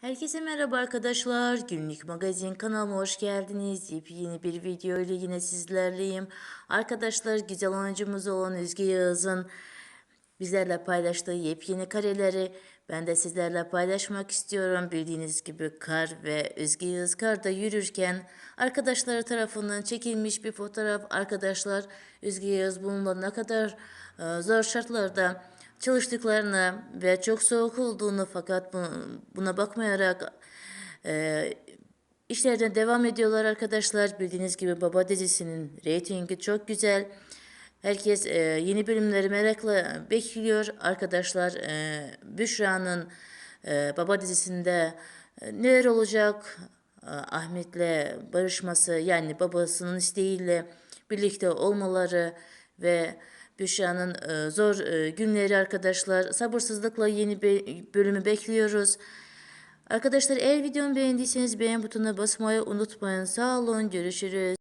Herkese merhaba arkadaşlar. Günlük magazin kanalıma hoş geldiniz. Yepyeni bir video ile yine sizlerleyim. Arkadaşlar güzel oyuncumuz olan Özge Yağız'ın bizlerle paylaştığı yepyeni kareleri ben de sizlerle paylaşmak istiyorum. Bildiğiniz gibi kar ve Özge Yağız karda yürürken arkadaşları tarafından çekilmiş bir fotoğraf. Arkadaşlar Özge Yağız bununla ne kadar e, zor şartlarda çalıştıklarını ve çok soğuk olduğunu fakat bu- buna bakmayarak e, işlerine devam ediyorlar arkadaşlar. Bildiğiniz gibi Baba dizisinin reytingi çok güzel. Herkes e, yeni bölümleri merakla bekliyor. Arkadaşlar e, Büşra'nın e, Baba dizisinde e, neler olacak? E, Ahmet'le barışması yani babasının isteğiyle birlikte olmaları ve Büşra'nın e, zor e, günleri arkadaşlar. Sabırsızlıkla yeni bölümü bekliyoruz. Arkadaşlar eğer videomu beğendiyseniz beğen butonuna basmayı unutmayın. Sağ olun görüşürüz.